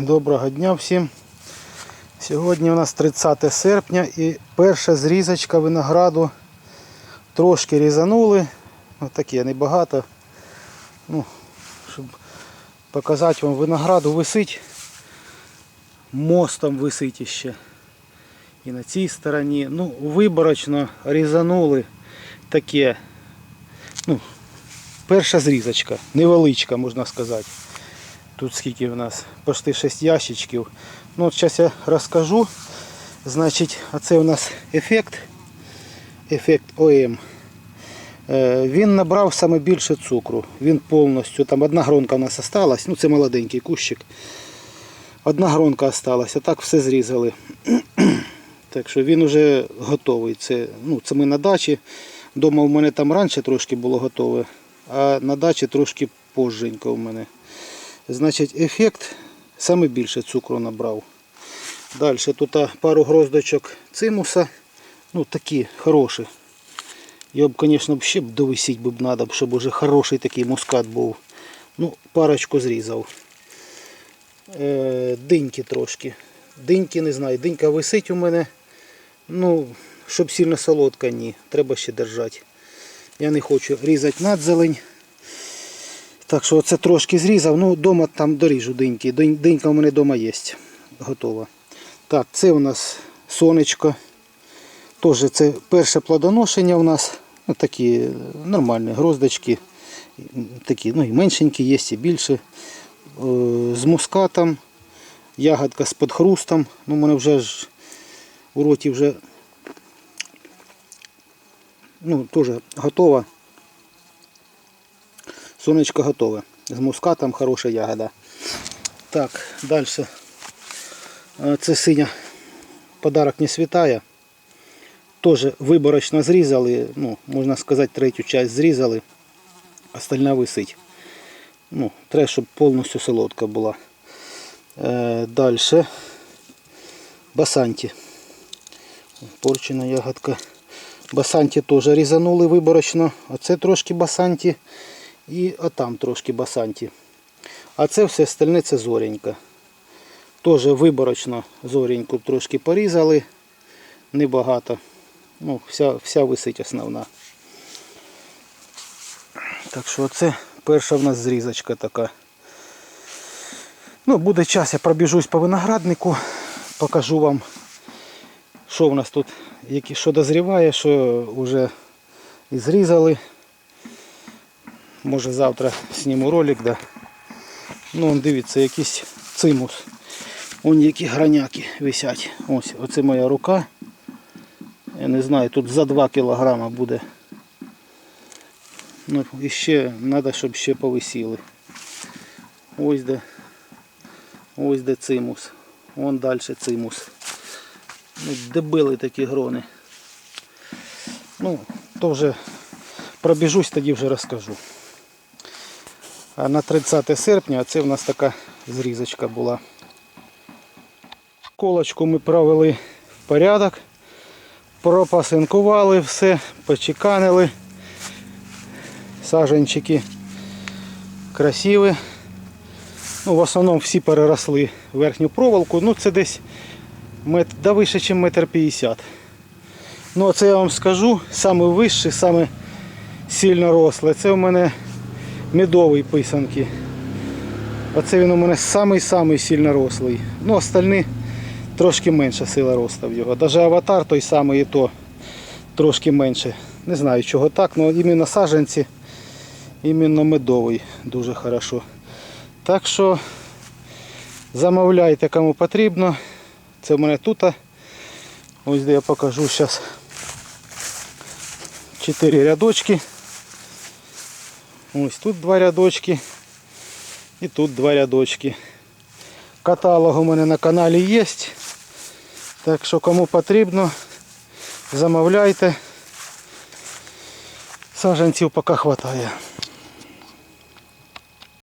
Доброго дня всім. Сьогодні у нас 30 серпня і перша зрізочка винограду. Трошки різанули. Ну, таке небагато. Ну, щоб показати вам винограду висить. Мостом висить іще. І на цій стороні. Ну, виборочно різанули таке. Ну, перша зрізочка, невеличка, можна сказати. Тут скільки в нас? Почти 6 ящичків. Ну от зараз я розкажу. Значить, оце у нас ефект. Ефект ОМ. Е, Він набрав саме більше цукру. Він повністю, там одна гронка у нас осталась, ну це молоденький кущик. Одна гронка осталась, а так все зрізали. Так що він вже готовий. Це, ну, це ми на дачі. Дома в мене там раніше трошки було готове, а на дачі трошки позженько у мене. Значить, ефект саме більше цукру набрав. Далі тут пару гроздочок цимуса. Ну такі хороші. Я б, звісно, ще б довисіть б надо, щоб уже хороший такий мускат був. Ну, парочку зрізав. Е, диньки трошки. Диньки не знаю. Динька висить у мене. Ну, щоб сильно солодка, ні. Треба ще держати. Я не хочу різати надзелень. Так що це трошки зрізав. Ну, вдома там доріжу диньки. Динь- Динька у мене вдома є. Готова. Так, це у нас сонечко. Теж це перше плодоношення у нас. Ну, такі е, нормальні гроздочки. Такі, ну і меншенькі є, і більше. Е, З мускатом. Ягодка з подхрустом. Ну, у мене вже ж у роті вже ну, теж готова. Сонечко готове. З мускатом хороша ягода. Так, далі. Це синя подарок не світає. Теж виборочно зрізали, ну, можна сказати, третю часть зрізали, остальна висить. Ну, треба, щоб повністю солодка була. Е, далі. Басанті. Порчена ягодка. Басанті теж різанули виборочно. Оце трошки басанті. І отам трошки басанті. А це все остальне це зоренька. Теж виборочно зореньку трошки порізали. Небагато. Ну, вся, вся висить основна. Так що це перша в нас зрізочка така. Ну, буде час, я пробіжусь по винограднику, покажу вам, що в нас тут, що дозріває, що вже зрізали. Може завтра зніму ролик, да. Ну, он, дивіться, якийсь цимус. Вон які граняки висять. Ось, оце моя рука. Я не знаю, тут за 2 кілограма буде. Ну, і ще треба, щоб ще повисіли. Ось де. Ось де цимус. Вон далі цимус. Ну, дебили такі грони. Ну, то вже пробіжусь, тоді вже розкажу. А на 30 серпня це в нас така зрізочка була. Колочку ми провели в порядок, пропасинкували все, почеканили. Саженчики красиві. Ну, в основному всі переросли верхню проволоку. Ну це десь мет... да вище, ніж метр п'ятдесят. Ну це я вам скажу, саме вищий, саме сильно росле. Це у мене медовий писанки. Оце він у мене самий-самий сильно рослий. Ну, остальні трошки менша сила росту в його. Навіть аватар той самий і то трошки менше. Не знаю чого так, але іменно саджанці, іменно медовий дуже хорошо. Так що замовляйте кому потрібно. Це в мене тут. Ось де я покажу зараз 4 рядочки. Ось тут два рядочки і тут два рядочки. Каталог у мене на каналі є. Так що кому потрібно, замовляйте. Саженців поки вистачає.